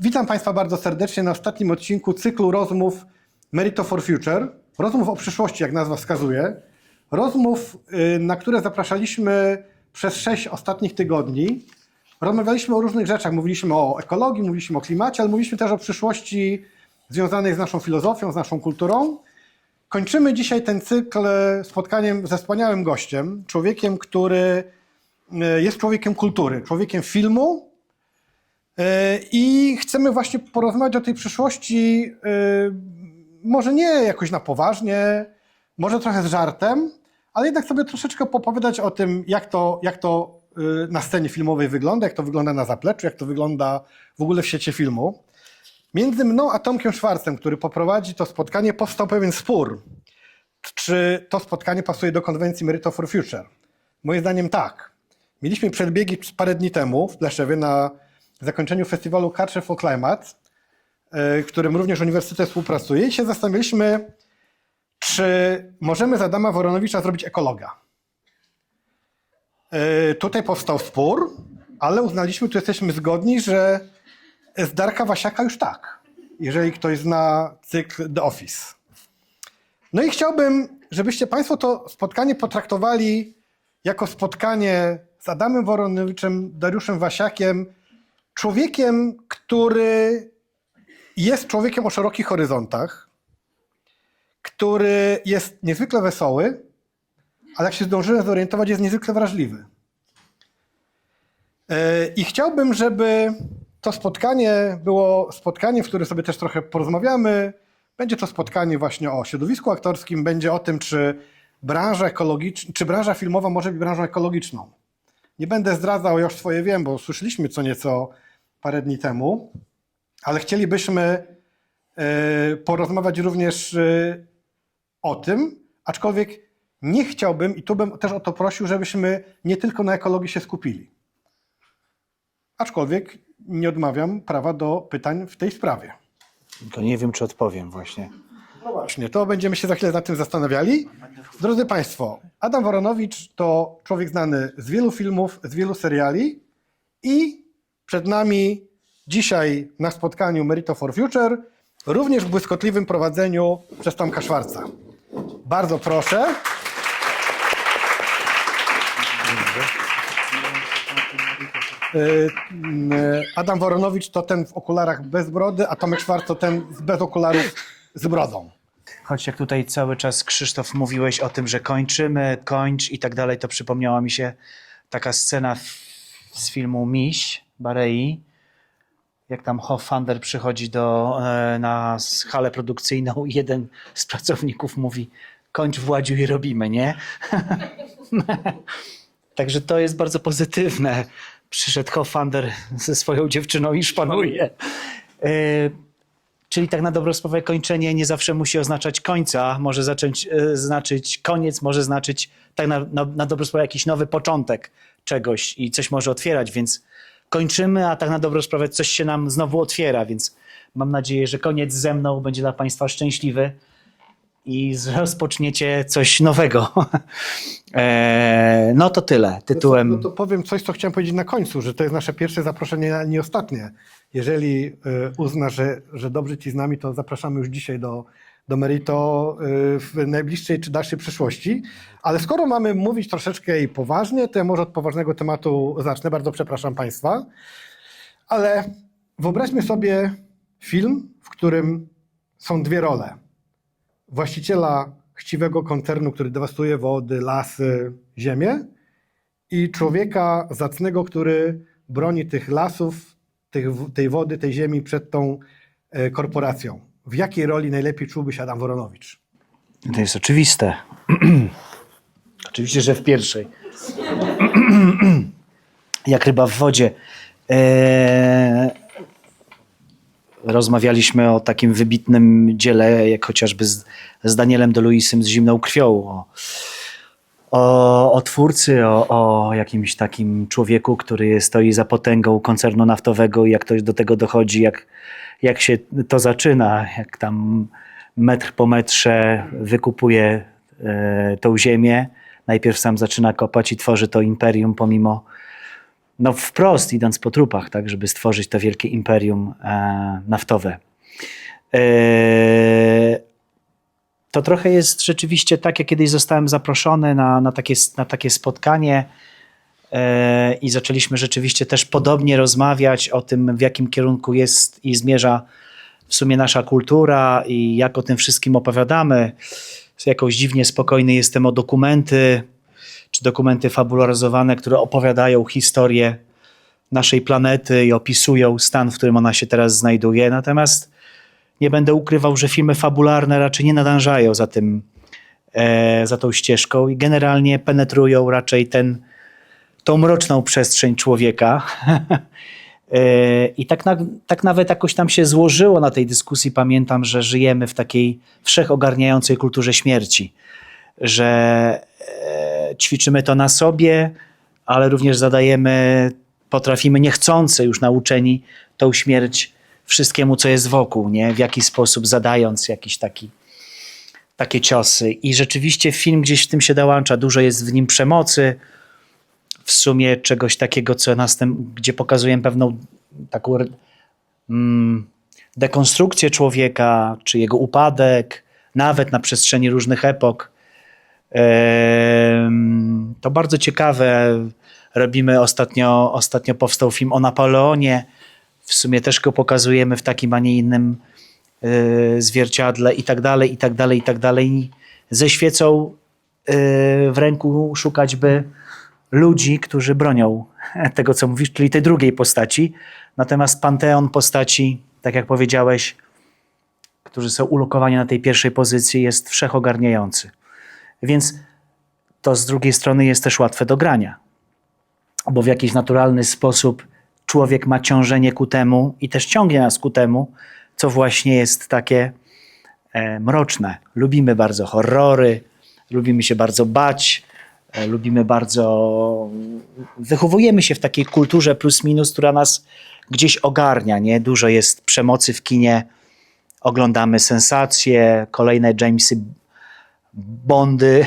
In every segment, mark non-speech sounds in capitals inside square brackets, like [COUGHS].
Witam Państwa bardzo serdecznie na ostatnim odcinku cyklu rozmów Merito for Future. Rozmów o przyszłości, jak nazwa wskazuje. Rozmów, y, na które zapraszaliśmy przez sześć ostatnich tygodni. Rozmawialiśmy o różnych rzeczach. Mówiliśmy o ekologii, mówiliśmy o klimacie, ale mówiliśmy też o przyszłości związanej z naszą filozofią, z naszą kulturą. Kończymy dzisiaj ten cykl spotkaniem ze wspaniałym gościem, człowiekiem, który y, jest człowiekiem kultury, człowiekiem filmu, I chcemy właśnie porozmawiać o tej przyszłości, e, może nie jakoś na poważnie, może trochę z żartem, ale jednak sobie troszeczkę popowiadać o tym, jak to, jak to e, na scenie filmowej wygląda, jak to wygląda na zapleczu, jak to wygląda w ogóle w świecie filmu. Między mną a Tomkiem Szwarcem, który poprowadzi to spotkanie, powstał pewien spór. Czy to spotkanie pasuje do konwencji Merito for Future? Moim zdaniem tak. Mieliśmy przedbiegi parę dni temu w Pleszewie na zakończeniu festiwalu Culture for Climate, e, w którym również Uniwersytet współpracuje i się zastanawialiśmy, czy możemy z Adama Woronowicza zrobić ekologa. E, Tutaj powstał spór, ale uznaliśmy, tu jesteśmy zgodni, że z Darka Wasiaka już tak, jeżeli ktoś zna cykl The Office. No i chciałbym, żebyście Państwo to spotkanie potraktowali jako spotkanie z Adamem Woronowiczem, Dariuszem Wasiakiem, człowiekiem, który jest człowiekiem o szerokich horyzontach, który jest niezwykle wesoły, ale jak się zdążyłem zorientować, jest niezwykle wrażliwy. E, I chciałbym, żeby to spotkanie było spotkaniem, w którym sobie też trochę porozmawiamy. Będzie to spotkanie właśnie o środowisku aktorskim, będzie o tym, czy branża ekologiczna, czy branża filmowa może być branżą ekologiczną. Nie będę zdradzał, ja już swoje wiem, bo słyszeliśmy co nieco parę dni temu, ale chcielibyśmy e, porozmawiać również e, o tym, aczkolwiek nie chciałbym, i tu bym też o to prosił, żebyśmy nie tylko na ekologii się skupili. Aczkolwiek nie odmawiam prawa do pytań w tej sprawie. To nie wiem, czy odpowiem właśnie. No właśnie, to będziemy się za chwilę nad tym zastanawiali. Drodzy Państwo, Adam Woronowicz to człowiek znany z wielu filmów, z wielu seriali i przed nami dzisiaj na spotkaniu Merito for Future, również w błyskotliwym prowadzeniu przez Tomka Szwarca. Bardzo proszę. Y, Adam Woronowicz to ten w okularach bez brody, a Tomek Szwarc to ten bez okularów z brodą. Choć jak tutaj cały czas, Krzysztof, mówiłeś o tym, że kończymy, kończ i tak dalej, to przypomniała mi się taka scena z filmu Miś Barei, jak tam Hoffander przychodzi do, e, na halę produkcyjną i jeden z pracowników mówi kończ Władziu i robimy, nie? [LAUGHS] Także to jest bardzo pozytywne. Przyszedł Hoffander ze swoją dziewczyną i szpanuje. E, Czyli tak na dobrą sprawę kończenie nie zawsze musi oznaczać końca, może zacząć e, znaczyć koniec, może znaczyć tak na, na, na dobrą sprawę jakiś nowy początek czegoś i coś może otwierać, więc kończymy, a tak na dobrą sprawę coś się nam znowu otwiera, więc mam nadzieję, że koniec ze mną będzie dla Państwa szczęśliwy i rozpoczniecie coś nowego. [LAUGHS] e, no to tyle tytułem. No to powiem coś, co chciałem powiedzieć na końcu, że to jest nasze pierwsze zaproszenie, a nie ostatnie. Jeżeli y, uzna, że, że dobrze ci z nami, to zapraszamy już dzisiaj do, do Merito y, w najbliższej czy dalszej przyszłości. Ale skoro mamy mówić troszeczkę i poważnie, to ja może od poważnego tematu zacznę. Bardzo przepraszam Państwa. Ale wyobraźmy sobie film, w którym są dwie role. Właściciela chciwego koncernu, który dewastuje wody, lasy, ziemię i człowieka zacnego, który broni tych lasów, tych, tej wody, tej ziemi przed tą e, korporacją. W jakiej roli najlepiej czułby się Adam Woronowicz? To jest oczywiste. [CLEARS THROAT] Oczywiście, że w pierwszej. [CLEARS THROAT] Jak ryba w wodzie. Eee, rozmawialiśmy o takim wybitnym dziele, jak chociażby z, z Danielem DeLuisem z Zimną Krwią. O, o, o twórcy, o, o jakimś takim człowieku, który stoi za potęgą koncernu naftowego i jak to do tego dochodzi, jak, jak się to zaczyna, jak tam metr po metrze wykupuje e, tą ziemię. Najpierw sam zaczyna kopać i tworzy to imperium pomimo no wprost idąc po trupach, tak, żeby stworzyć to wielkie imperium e, naftowe. E, to trochę jest rzeczywiście tak, jak kiedyś zostałem zaproszony na, na, takie, na takie spotkanie i zaczęliśmy rzeczywiście też podobnie rozmawiać o tym, w jakim kierunku jest i zmierza w sumie nasza kultura i jak o tym wszystkim opowiadamy. Jakoś dziwnie spokojny jestem o dokumenty, czy dokumenty fabularyzowane, które opowiadają historię naszej planety i opisują stan, w którym ona się teraz znajduje. Natomiast nie będę ukrywał, że filmy fabularne raczej nie nadążają za tym, e, za tą ścieżką i generalnie penetrują raczej ten, tą mroczną przestrzeń człowieka. [LAUGHS] E, I tak, na, tak nawet jakoś tam się złożyło na tej dyskusji. Pamiętam, że żyjemy w takiej wszechogarniającej kulturze śmierci, że e, ćwiczymy to na sobie, ale również zadajemy, potrafimy niechcący już nauczeni tą śmierć wszystkiemu, co jest wokół, nie? w jakiś sposób zadając jakiś taki, takie ciosy. I rzeczywiście film gdzieś w tym się dołącza. Dużo jest w nim przemocy, w sumie czegoś takiego, co następ, gdzie pokazujemy pewną taką mm, dekonstrukcję człowieka, czy jego upadek, nawet na przestrzeni różnych epok. To bardzo ciekawe. Robimy ostatnio, ostatnio powstał film o Napoleonie. W sumie też go pokazujemy w takim, a nie innym y, zwierciadle i tak dalej, i tak dalej, i tak dalej. Ze świecą y, w ręku szukać by ludzi, którzy bronią tego, co mówisz, czyli tej drugiej postaci. Natomiast panteon postaci, tak jak powiedziałeś, którzy są ulokowani na tej pierwszej pozycji, jest wszechogarniający. Więc to z drugiej strony jest też łatwe do grania, bo w jakiś naturalny sposób człowiek ma ciążenie ku temu i też ciągnie nas ku temu, co właśnie jest takie e, mroczne. Lubimy bardzo horrory, lubimy się bardzo bać, lubimy bardzo. Wychowujemy się w takiej kulturze plus minus, która nas gdzieś ogarnia. Nie? Dużo jest przemocy w kinie, oglądamy sensacje, kolejne Jamesy Bondy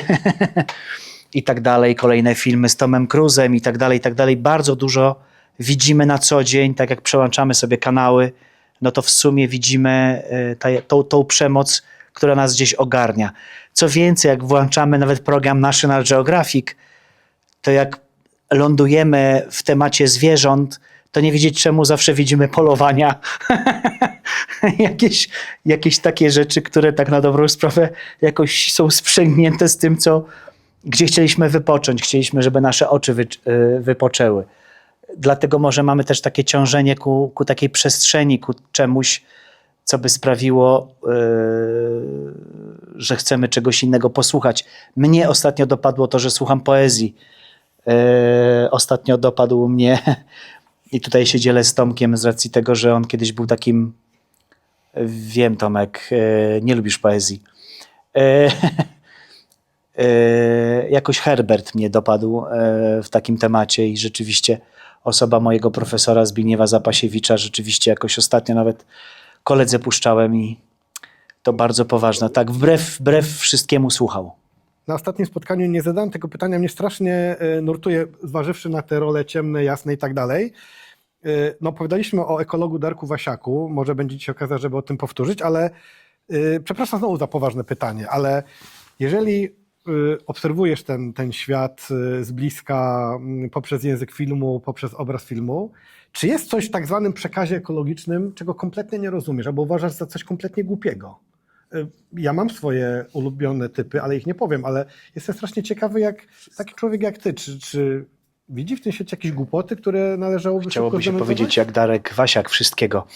[LAUGHS] i tak dalej, kolejne filmy z Tomem Cruise'em i tak dalej, i tak dalej. Bardzo dużo widzimy na co dzień, tak jak przełączamy sobie kanały, no to w sumie widzimy y, ta- tą, tą przemoc, która nas gdzieś ogarnia. Co więcej, jak włączamy nawet program National Geographic, to jak lądujemy w temacie zwierząt, to nie wiedzieć czemu zawsze widzimy polowania. [LAUGHS] jakieś, jakieś takie rzeczy, które tak na dobrą sprawę jakoś są sprzęgnięte z tym, co gdzie chcieliśmy wypocząć. Chcieliśmy, żeby nasze oczy wy, y, wypoczęły. Dlatego może mamy też takie ciążenie ku, ku takiej przestrzeni, ku czemuś, co by sprawiło, yy, że chcemy czegoś innego posłuchać. Mnie ostatnio dopadło to, że słucham poezji. Yy, ostatnio dopadł mnie, [LAUGHS] i tutaj się dzielę z Tomkiem z racji tego, że on kiedyś był takim, wiem Tomek, yy, nie lubisz poezji. [LAUGHS] Jakoś Herbert mnie dopadł w takim temacie i rzeczywiście osoba mojego profesora Zbigniewa Zapasiewicza rzeczywiście jakoś ostatnio nawet koledze puszczałem i to bardzo poważne. Tak, wbrew, wbrew wszystkiemu słuchał. Na ostatnim spotkaniu nie zadałem tego pytania, mnie strasznie e, nurtuje, zważywszy na te role ciemne, jasne i tak dalej. E, No, opowiadaliśmy o ekologu Darku Wasiaku, może będzie ci okazja, żeby o tym powtórzyć, ale e, przepraszam znowu za poważne pytanie, ale jeżeli obserwujesz ten, ten świat z bliska poprzez język filmu, poprzez obraz filmu, czy jest coś w tak zwanym przekazie ekologicznym, czego kompletnie nie rozumiesz, albo uważasz za coś kompletnie głupiego? Y, Ja mam swoje ulubione typy, ale ich nie powiem, ale jestem strasznie ciekawy, jak taki człowiek jak ty, czy, czy widzi w tym świecie jakieś głupoty, które należałoby Chciałoby się powiedzieć jak Darek Wasiak wszystkiego.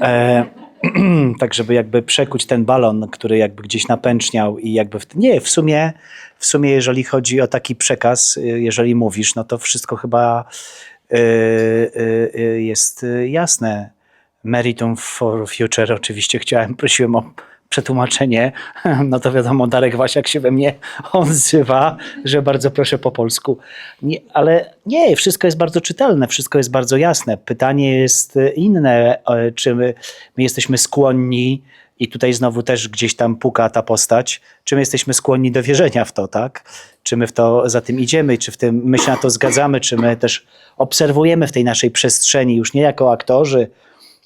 E, [CLEARS THROAT] tak, żeby jakby przekuć ten balon, który jakby gdzieś napęczniał i jakby... W, nie, w sumie, w sumie jeżeli chodzi o taki przekaz, y, jeżeli mówisz, no to wszystko chyba jest y, jasne. Meritum for Future oczywiście chciałem, prosiłem o przetłumaczenie, [LAUGHS] no to wiadomo, Darek Wasiak się we mnie [LAUGHS] odzywa, że bardzo proszę po polsku. Nie, ale nie, wszystko jest bardzo czytelne, wszystko jest bardzo jasne. Pytanie jest e, inne, e, czy my, my jesteśmy skłonni, i tutaj znowu też gdzieś tam puka ta postać, czy my jesteśmy skłonni do wierzenia w to, tak? Czy my w to za tym idziemy, czy w tym my się na to zgadzamy, czy my też obserwujemy w tej naszej przestrzeni, już nie jako aktorzy,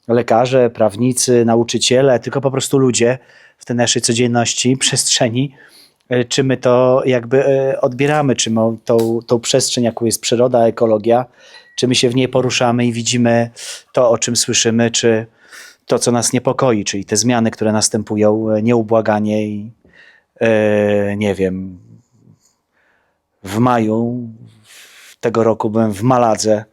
lekarze, prawnicy, nauczyciele, tylko po prostu ludzie w tej naszej codzienności, przestrzeni, e, czy my to jakby e, odbieramy, czy my tą, tą przestrzeń, jaką jest przyroda, ekologia, czy my się w niej poruszamy i widzimy to, o czym słyszymy, czy to, co nas niepokoi, czyli te zmiany, które następują e, nieubłaganie i e, nie wiem, w maju tego roku byłem w Maladze,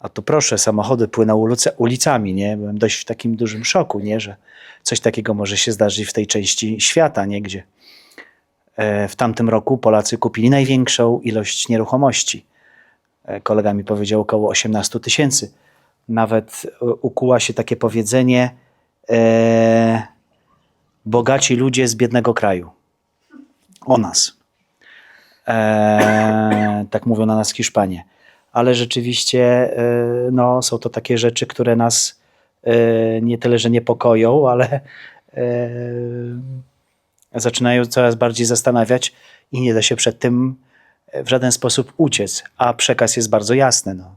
a tu proszę, samochody płyną ulicami, nie? Byłem dość w takim dużym szoku, nie? Że coś takiego może się zdarzyć w tej części świata, nie? Gdzie e, w tamtym roku Polacy kupili największą ilość nieruchomości. E, Kolega mi powiedział około 18 tysięcy. Nawet e, ukuła się takie powiedzenie e, bogaci ludzie z biednego kraju. O nas. E, tak mówią na nas Hiszpanie. Ale rzeczywiście e, no, są to takie rzeczy, które nas e, nie tyle, że niepokoją, ale e, zaczynają coraz bardziej zastanawiać i nie da się przed tym w żaden sposób uciec. A przekaz jest bardzo jasny. No.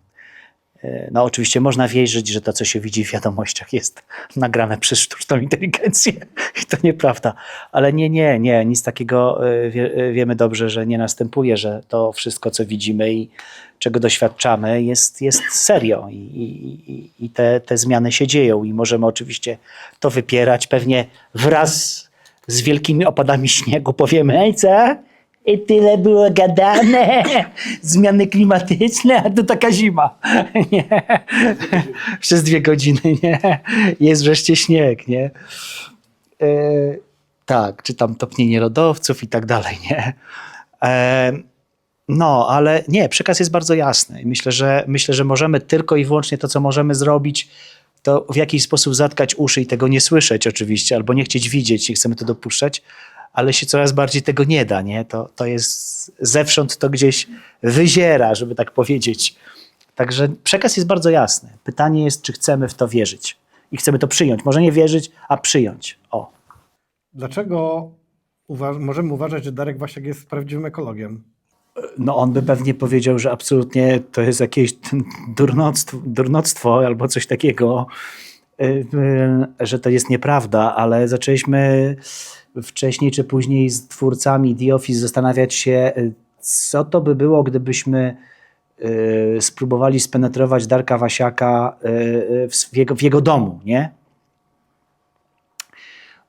E, No oczywiście można wierzyć, że to, co się widzi w wiadomościach jest nagrane przez sztuczną inteligencję [LAUGHS] i to nieprawda. Ale nie, nie, nie, nic takiego e, wie, e, wiemy dobrze, że nie następuje, że to wszystko, co widzimy i czego doświadczamy jest, jest serio i, i, i- te, te zmiany się dzieją i możemy oczywiście to wypierać. Pewnie wraz z wielkimi opadami śniegu powiemy, hej co? I tyle było gadane. [LAUGHS] Zmiany klimatyczne, a to taka zima. [LAUGHS] Nie. Przez dwie godziny, nie. Jest wreszcie śnieg, nie. E, tak, czy tam topnienie lodowców i tak dalej, nie. E, no, ale nie, przekaz jest bardzo jasny. Myślę, że myślę, że możemy tylko i wyłącznie to, co możemy zrobić, to w jakiś sposób zatkać uszy i tego nie słyszeć oczywiście, albo nie chcieć widzieć i chcemy to dopuszczać, ale się coraz bardziej tego nie da, nie? To, to jest zewsząd to gdzieś wyziera, żeby tak powiedzieć. Także przekaz jest bardzo jasny. Pytanie jest, czy chcemy w to wierzyć i chcemy to przyjąć. Może nie wierzyć, a przyjąć. O. Dlaczego uwa- możemy uważać, że Darek Wasiak jest prawdziwym ekologiem? No on by pewnie powiedział, że absolutnie to jest jakieś durnoctwo, durnoctwo albo coś takiego, y, y, że to jest nieprawda, ale zaczęliśmy wcześniej czy później z twórcami The Office zastanawiać się, y, co to by było, gdybyśmy y, spróbowali spenetrować Darka Wasiaka y, w, jego, w jego domu, nie?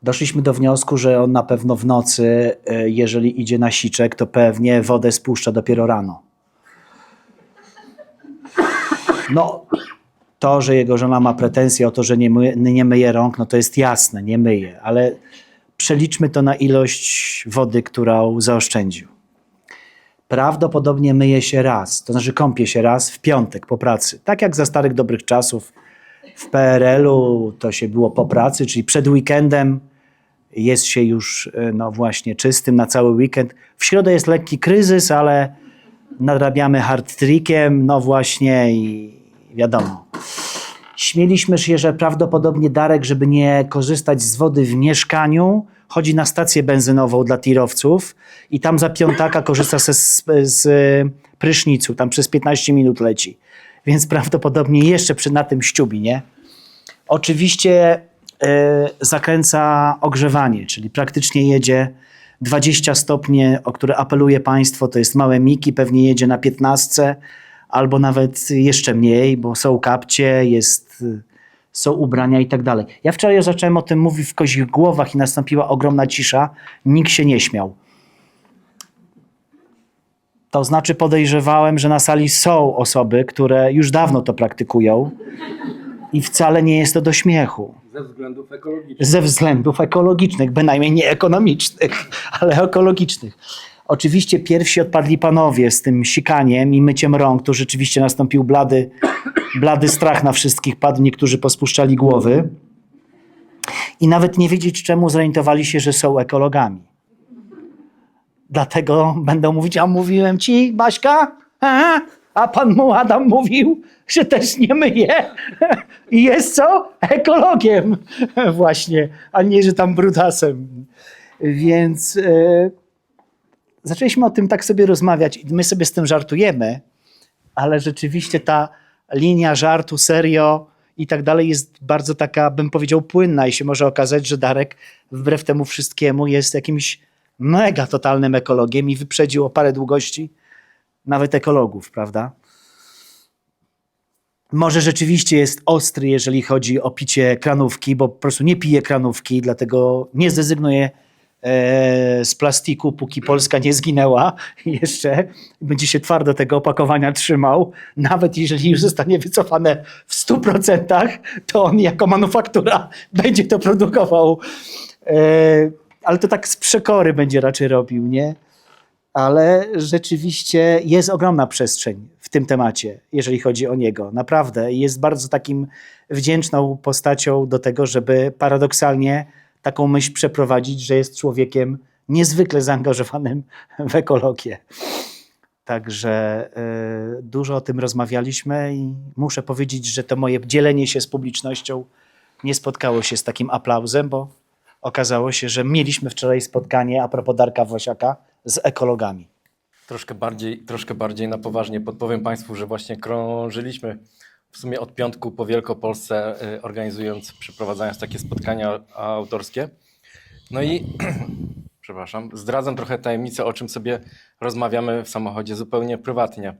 Doszliśmy do wniosku, że on na pewno w nocy, y, jeżeli idzie na siczek, to pewnie wodę spuszcza dopiero rano. No, to, że jego żona ma pretensje o to, że nie myje, nie myje rąk, no to jest jasne, nie myje, ale przeliczmy to na ilość wody, którą zaoszczędził. Prawdopodobnie myje się raz, to znaczy kąpie się raz w piątek po pracy. Tak jak za starych dobrych czasów w PRL-u to się było po pracy, czyli przed weekendem jest się już e, no właśnie czystym na cały weekend. W środę jest lekki kryzys, ale nadrabiamy hard trickiem, no właśnie i wiadomo. Śmieliśmy się, że prawdopodobnie Darek, żeby nie korzystać z wody w mieszkaniu, chodzi na stację benzynową dla tirowców i tam za piątaka korzysta ze, z, z prysznicu, tam przez 15 minut leci. Więc prawdopodobnie jeszcze przy, na tym ściubi, nie? Oczywiście e, zakręca ogrzewanie, czyli praktycznie jedzie 20 stopni, o które apeluje państwo, to jest małe miki, pewnie jedzie na 15 albo nawet jeszcze mniej, bo są kapcie, jest, są ubrania i tak dalej. Ja wczoraj zacząłem o tym mówić w kozich głowach i nastąpiła ogromna cisza, nikt się nie śmiał. To znaczy podejrzewałem, że na sali są osoby, które już dawno to praktykują i wcale nie jest to do śmiechu. Ze względów ekologicznych. Ze względów ekologicznych, bynajmniej nie ekonomicznych, ale ekologicznych. Oczywiście pierwsi odpadli panowie z tym sikaniem i myciem rąk. Tu rzeczywiście nastąpił blady, blady strach na wszystkich padł. Niektórzy pospuszczali głowy. I nawet nie wiedzieć czemu zorientowali się, że są ekologami. Dlatego będą mówić, a mówiłem ci, Baśka? A, a pan mu Adam mówił, że też nie myje. I jest co? Ekologiem właśnie, a nie, że tam brudasem. Więc e, zaczęliśmy o tym tak sobie rozmawiać i my sobie z tym żartujemy, ale rzeczywiście ta linia żartu, serio i tak dalej jest bardzo taka, bym powiedział, płynna i się może okazać, że Darek wbrew temu wszystkiemu jest jakimś mega totalnym ekologiem i wyprzedził o parę długości nawet ekologów, prawda? Może rzeczywiście jest ostry, jeżeli chodzi o picie kranówki, bo po prostu nie pije kranówki, dlatego nie zrezygnuje z plastiku, póki Polska nie zginęła jeszcze. Będzie się twardo tego opakowania trzymał. Nawet jeżeli już zostanie wycofane w 100%, to on jako manufaktura będzie to produkował. E, ale to tak z przekory będzie raczej robił, nie? ale rzeczywiście jest ogromna przestrzeń w tym temacie, jeżeli chodzi o niego. Naprawdę. Jest bardzo takim wdzięczną postacią do tego, żeby paradoksalnie taką myśl przeprowadzić, że jest człowiekiem niezwykle zaangażowanym w ekologię. Także y, dużo o tym rozmawialiśmy i muszę powiedzieć, że to moje dzielenie się z publicznością nie spotkało się z takim aplauzem, bo okazało się, że mieliśmy wczoraj spotkanie a propos Darka Wosiaka z ekologami. Troszkę bardziej, troszkę bardziej na poważnie podpowiem Państwu, że właśnie krążyliśmy w sumie od piątku po Wielkopolsce, y, organizując, przeprowadzając takie spotkania autorskie. No i, [CLEARS THROAT] przepraszam, zdradzam trochę tajemnicę, o czym sobie rozmawiamy w samochodzie zupełnie prywatnie.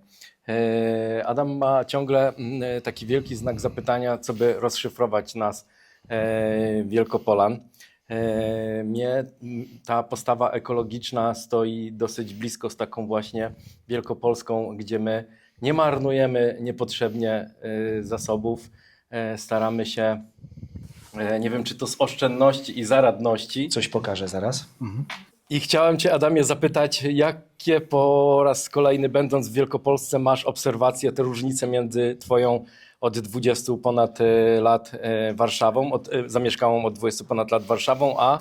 Y, Adam ma ciągle mm, taki wielki znak zapytania, co by rozszyfrować nas, y, Wielkopolan. Mnie m, ta postawa ekologiczna stoi dosyć blisko z taką właśnie Wielkopolską, gdzie my nie marnujemy niepotrzebnie e, zasobów, e, staramy się, e, nie wiem czy to z oszczędności i zaradności. Coś pokażę zaraz. Mhm. I chciałem Cię, Adamie, zapytać, jakie po raz kolejny, będąc w Wielkopolsce, masz obserwacje, te różnice między Twoją od 20 ponad lat Warszawą, od, zamieszkałą od 20 ponad lat Warszawą, a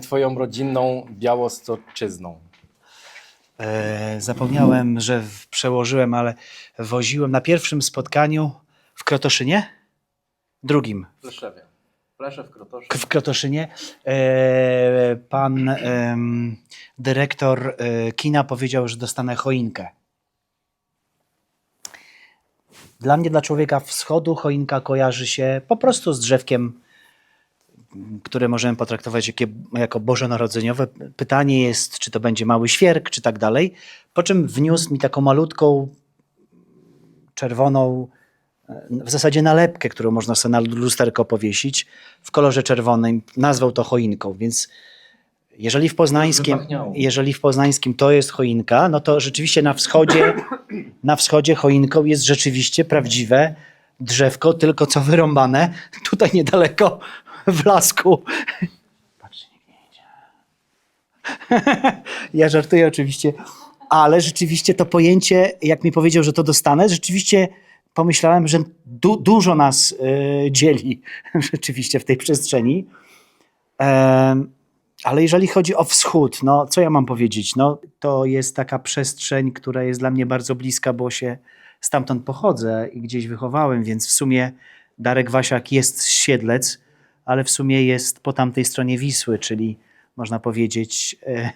Twoją rodzinną Białostoczyzną? E, zapomniałem, że w- przełożyłem, ale woziłem na pierwszym spotkaniu w Krotoszynie? Drugim. W Pleszewie. Pleszew, Krotosz. K- W Krotoszynie e, pan dyrektor e, kina powiedział, że dostanę choinkę. Dla mnie, dla człowieka wschodu, choinka kojarzy się po prostu z drzewkiem, które możemy potraktować jako bożonarodzeniowe. Pytanie jest, czy to będzie mały świerk, czy tak dalej. Po czym wniósł mi taką malutką, czerwoną, e, w zasadzie nalepkę, którą można sobie na lusterko powiesić w kolorze czerwonym. Nazwał to choinką, więc jeżeli w poznańskim, jeżeli w poznańskim to jest choinka, no to rzeczywiście na wschodzie, [COUGHS] na wschodzie choinką jest rzeczywiście prawdziwe drzewko, tylko co wyrąbane tutaj niedaleko w lasku. Patrzcie, nikt nie idzie. [LAUGHS] Ja żartuję oczywiście, ale rzeczywiście to pojęcie, jak mi powiedział, że to dostanę, rzeczywiście pomyślałem, że du dużo nas y, dzieli [LAUGHS] rzeczywiście w tej przestrzeni. Ale jeżeli chodzi o wschód, no co ja mam powiedzieć? No, to jest taka przestrzeń, która jest dla mnie bardzo bliska, bo się stamtąd pochodzę i gdzieś wychowałem, więc w sumie Darek Wasiak jest z Siedlec, ale w sumie jest po tamtej stronie Wisły, czyli można powiedzieć e,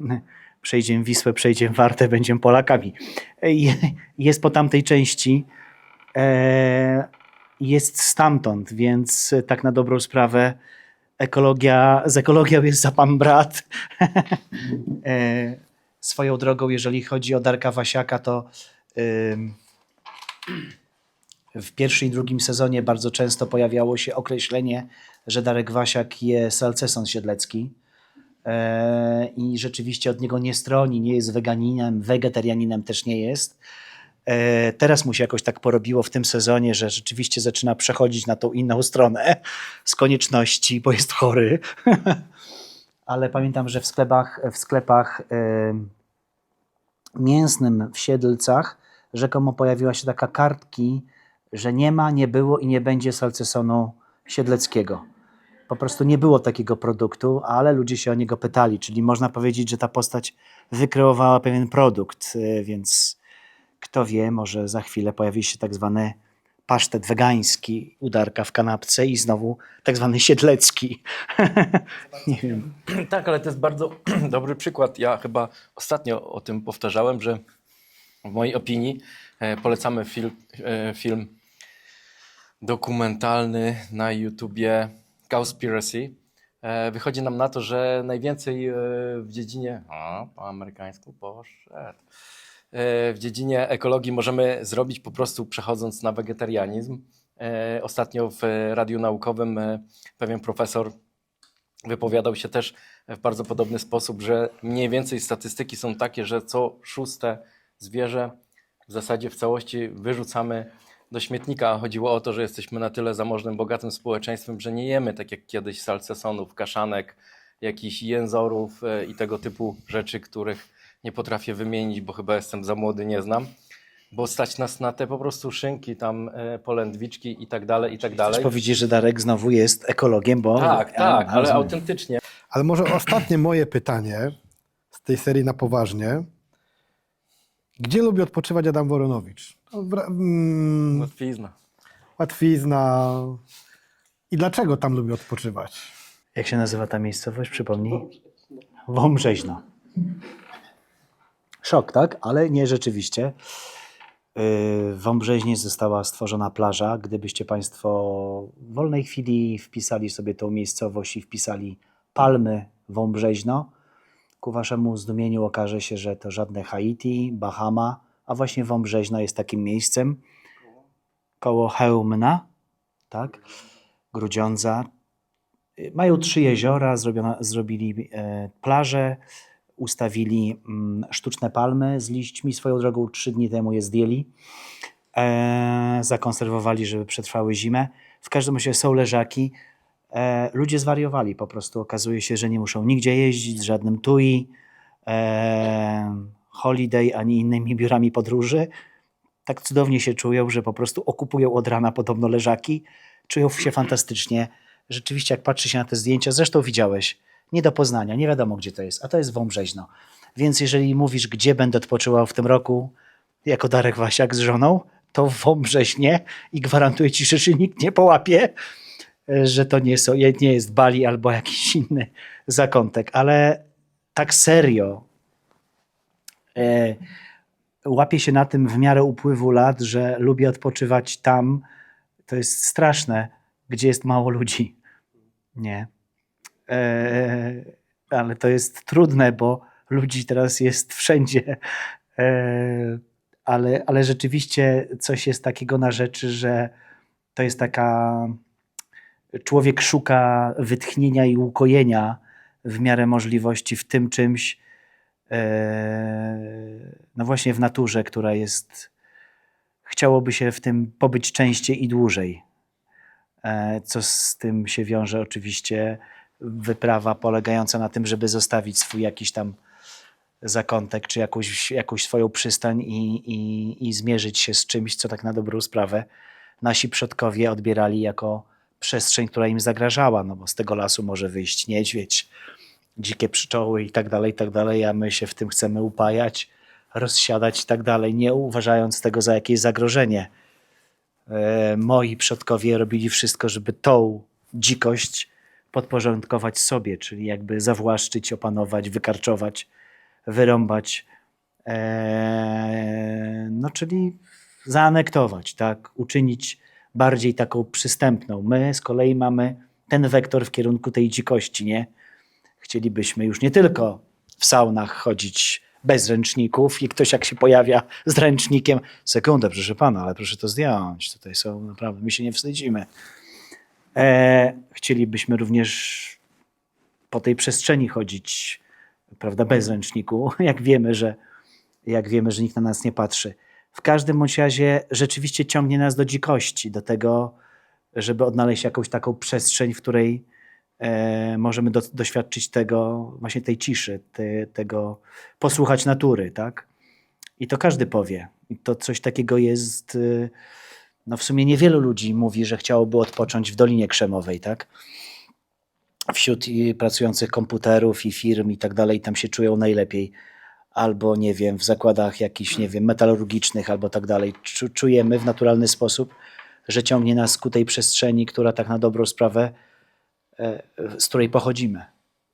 [LAUGHS] przejdziemy Wisłę, przejdziemy Wartę, będziemy Polakami. E, Jest po tamtej części, e, jest stamtąd, więc tak na dobrą sprawę ekologia, z ekologią jest za pan brat. [LAUGHS] swoją drogą, jeżeli chodzi o Darka Wasiaka, to w pierwszym i drugim sezonie bardzo często pojawiało się określenie, że Darek Wasiak je salceson siedlecki. E, I rzeczywiście od niego nie stroni, nie jest weganinem, wegetarianinem też nie jest. E, Teraz mu się jakoś tak porobiło w tym sezonie, że rzeczywiście zaczyna przechodzić na tą inną stronę z konieczności, bo jest chory. [LAUGHS] Ale pamiętam, że w sklepach, w sklepach em, mięsnym w Siedlcach rzekomo pojawiła się taka kartki, że nie ma, nie było i nie będzie salcesonu siedleckiego. Po prostu nie było takiego produktu, ale ludzie się o niego pytali, czyli można powiedzieć, że ta postać wykreowała pewien produkt, y, więc kto wie, może za chwilę pojawi się tak zwany pasztet wegański, udarka w kanapce i znowu tak zwany siedlecki. [LAUGHS] nie wiem. Tak, ale to jest bardzo [CLEARS THROAT] dobry przykład. Ja chyba ostatnio o tym powtarzałem, że w mojej opinii e, polecamy film, e, film dokumentalny na YouTubie Cowspiracy. E, wychodzi nam na to, że najwięcej e, w dziedzinie. O, po amerykańsku poszedł. E, w dziedzinie ekologii możemy zrobić po prostu przechodząc na wegetarianizm. Ostatnio w Radiu Naukowym pewien profesor wypowiadał się też w bardzo podobny sposób, że mniej więcej statystyki są takie, że co szóste zwierzę w zasadzie w całości wyrzucamy do śmietnika. Chodziło o to, że jesteśmy na tyle zamożnym, bogatym społeczeństwem, że nie jemy tak jak kiedyś salcesonów, kaszanek, jakichś jęzorów e, i tego typu rzeczy, których nie potrafię wymienić, bo chyba jestem za młody, nie znam. Bo stać nas na te po prostu szynki, tam e, polędwiczki i tak dalej, i tak dalej. Chcesz powiedzieć, że Darek znowu jest ekologiem, bo... Tak, A, tak, ale rozumiem. autentycznie. Ale może ostatnie moje pytanie z tej serii na poważnie. Gdzie lubi odpoczywać Adam Woronowicz? Wra- mm, Łatwizna. łatwizna. I dlaczego tam lubi odpoczywać? Jak się nazywa ta miejscowość? Przypomnij. Wąbrzeźno. Szok, tak? Ale nie rzeczywiście. Yy, W Wąbrzeźnie została stworzona plaża. Gdybyście Państwo w wolnej chwili wpisali sobie tą miejscowość i wpisali Palmy Wąbrzeźno, ku Waszemu zdumieniu okaże się, że to żadne Haiti, Bahama, a właśnie Wąbrzeźno jest takim miejscem koło Chełmna, tak? Grudziądza, mają trzy jeziora, zrobili e, plażę, ustawili mm, sztuczne palmy z liśćmi. Swoją drogą trzy dni temu je zdjęli. E, zakonserwowali, żeby przetrwały zimę. W każdym razie są leżaki. E, ludzie zwariowali po prostu. Okazuje się, że nie muszą nigdzie jeździć żadnym TUI, e, Holiday ani innymi biurami podróży. Tak cudownie się czują, że po prostu okupują od rana podobno leżaki. Czują się fantastycznie rzeczywiście jak patrzy się na te zdjęcia, zresztą widziałeś, nie do poznania, nie wiadomo gdzie to jest, a to jest Wąbrzeźno. Więc jeżeli mówisz, gdzie będę odpoczywał w tym roku, jako Darek Wasiak z żoną, to Wąbrzeźnie i gwarantuję ci, [LAUGHS] że się nikt nie połapie, że to nie, są, nie jest Bali albo jakiś inny zakątek, ale tak serio łapię się na tym w miarę upływu lat, że lubię odpoczywać tam, to jest straszne, gdzie jest mało ludzi. Nie. E, ale to jest trudne, bo ludzi teraz jest wszędzie. E, ale, ale rzeczywiście coś jest takiego na rzeczy, że to jest taka. Człowiek szuka wytchnienia i ukojenia w miarę możliwości w tym czymś, e, no właśnie w naturze, która jest. Chciałoby się w tym pobyć częściej i dłużej. E, Co z tym się wiąże oczywiście wyprawa polegająca na tym, żeby zostawić swój jakiś tam zakątek, czy jakąś, jakąś swoją przystań i, i, i zmierzyć się z czymś, co tak na dobrą sprawę nasi przodkowie odbierali jako przestrzeń, która im zagrażała, no bo z tego lasu może wyjść niedźwiedź, dzikie pszczoły i tak dalej, i tak dalej, a my się w tym chcemy upajać, rozsiadać i tak dalej, nie uważając tego za jakieś zagrożenie e, moi przodkowie robili wszystko, żeby tą dzikość podporządkować sobie, czyli jakby zawłaszczyć, opanować, wykarczować, wyrąbać, e, no czyli zaanektować, tak, uczynić bardziej taką przystępną. My z kolei mamy ten wektor w kierunku tej dzikości, nie? Chcielibyśmy już nie tylko w saunach chodzić bez ręczników i ktoś jak się pojawia z ręcznikiem, sekundę, proszę pana, ale proszę to zdjąć, tutaj są naprawdę, my się nie wstydzimy. E, chcielibyśmy również po tej przestrzeni chodzić, prawda, bez ręczniku, [LAUGHS] jak wiemy, że, jak wiemy, że nikt na nas nie patrzy. W każdym bądź razie rzeczywiście ciągnie nas do dzikości, do tego, żeby odnaleźć jakąś taką przestrzeń, w której możemy do, doświadczyć tego, właśnie tej ciszy, te, tego, posłuchać natury, tak? I to każdy powie. I to coś takiego jest, y, no w sumie niewielu ludzi mówi, że chciałoby odpocząć w Dolinie Krzemowej, tak? Wśród i pracujących komputerów i firm i tak dalej, tam się czują najlepiej. Albo, nie wiem, w zakładach jakichś, nie wiem, metalurgicznych albo tak dalej. Czu- Czujemy w naturalny sposób, że ciągnie nas ku tej przestrzeni, która tak na dobrą sprawę, e, z której pochodzimy.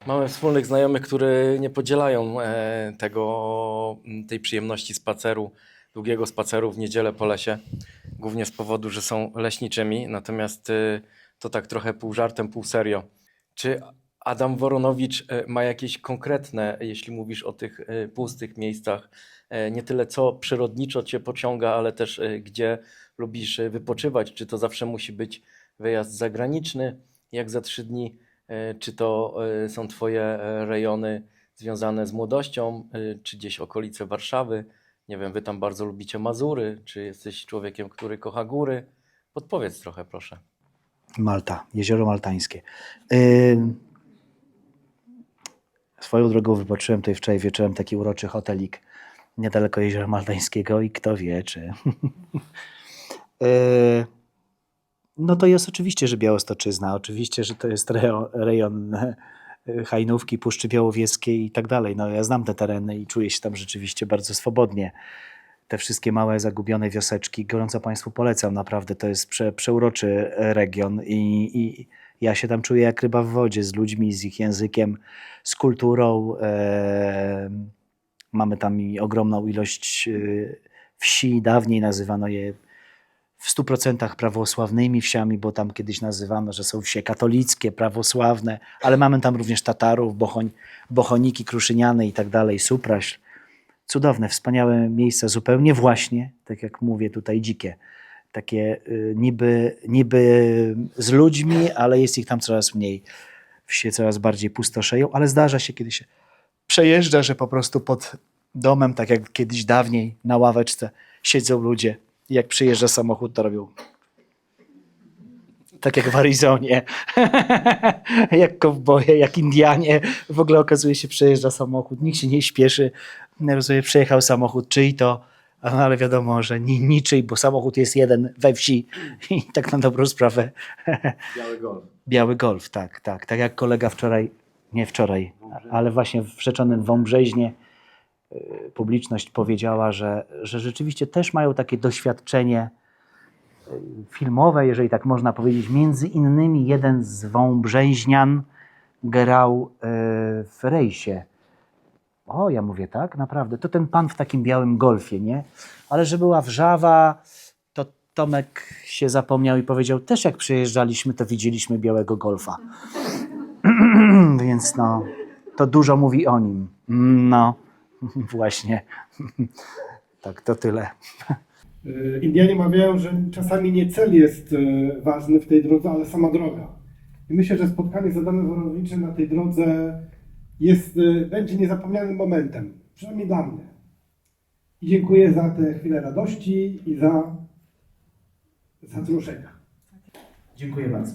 Mamy wspólnych znajomych, którzy nie podzielają e, tego, tej przyjemności spaceru, długiego spaceru w niedzielę po lesie, głównie z powodu, że są leśniczymi, natomiast e, to tak trochę pół żartem, pół serio. Czy Adam Woronowicz e, ma jakieś konkretne, jeśli mówisz o tych pustych miejscach, nie tyle co przyrodniczo cię pociąga, ale też gdzie lubisz wypoczywać? Czy to zawsze musi być wyjazd zagraniczny, jak za trzy dni? E, Czy to e, są Twoje e, rejony związane z młodością, czy gdzieś okolice Warszawy? Nie wiem, Wy tam bardzo lubicie Mazury, czy jesteś człowiekiem, który kocha góry? Podpowiedz trochę, proszę. Malta, jezioro maltańskie. Swoją drogą wypoczyłem tutaj wczoraj wieczorem taki uroczy hotelik niedaleko jeziora maltańskiego i kto wie, czy... Yy, [LAUGHS] No to jest oczywiście, że Białostoczyzna, oczywiście, że to jest rejon, rejon Hajnówki, Puszczy Białowieskiej i tak dalej. No ja znam te tereny i czuję się tam rzeczywiście bardzo swobodnie. Te wszystkie małe, zagubione wioseczki, gorąco Państwu polecam, naprawdę to jest prze, przeuroczy region i, i ja się tam czuję jak ryba w wodzie, z ludźmi, z ich językiem, z kulturą. E, mamy tam ogromną ilość e, wsi, dawniej nazywano je w 100% prawosławnymi wsiami, bo tam kiedyś nazywano, że są wsie katolickie, prawosławne, ale mamy tam również Tatarów, Bochoń, Bochoniki, i tak dalej, Supraśl. Cudowne, wspaniałe miejsca, zupełnie właśnie, tak jak mówię tutaj, dzikie. Takie y, niby, niby z ludźmi, ale jest ich tam coraz mniej. Wsie coraz bardziej pustoszeją, ale zdarza się, kiedy się przejeżdża, że po prostu pod domem, tak jak kiedyś dawniej na ławeczce siedzą ludzie. I jak przyjeżdża samochód, to robią tak jak w Arizonie, [LAUGHS] jak kowboje, jak Indianie. W ogóle okazuje się, przejeżdża samochód, nikt się nie śpieszy. Rozumiem, przejechał samochód, czyj to, no, ale wiadomo, że ni, niczyj, bo samochód jest jeden we wsi i tak na dobrą sprawę. [LAUGHS] Biały Golf. Biały Golf, tak, tak. Tak jak kolega wczoraj, nie wczoraj, ale właśnie w rzeczonym Wąbrzeźnie publiczność powiedziała, że, że rzeczywiście też mają takie doświadczenie y, filmowe, jeżeli tak można powiedzieć. Między innymi jeden z Wąbrzeźnian grał y, w rejsie. O, ja mówię tak, naprawdę. To ten pan w takim białym golfie, nie? Ale że była wrzawa, to Tomek się zapomniał i powiedział, też jak przyjeżdżaliśmy, to widzieliśmy białego golfa. [CLEARS THROAT] Więc no, to dużo mówi o nim. No, [LAUGHS] właśnie. [LAUGHS] Tak, to tyle. Y, Indianie mawiają, że czasami nie cel jest y, ważny w tej drodze, ale sama droga. I myślę, że spotkanie z Adamem Woronowiczem na tej drodze jest, y, będzie niezapomnianym momentem, przynajmniej dla mnie. I dziękuję za te chwile radości i za, za wzruszenia. Dziękuję bardzo.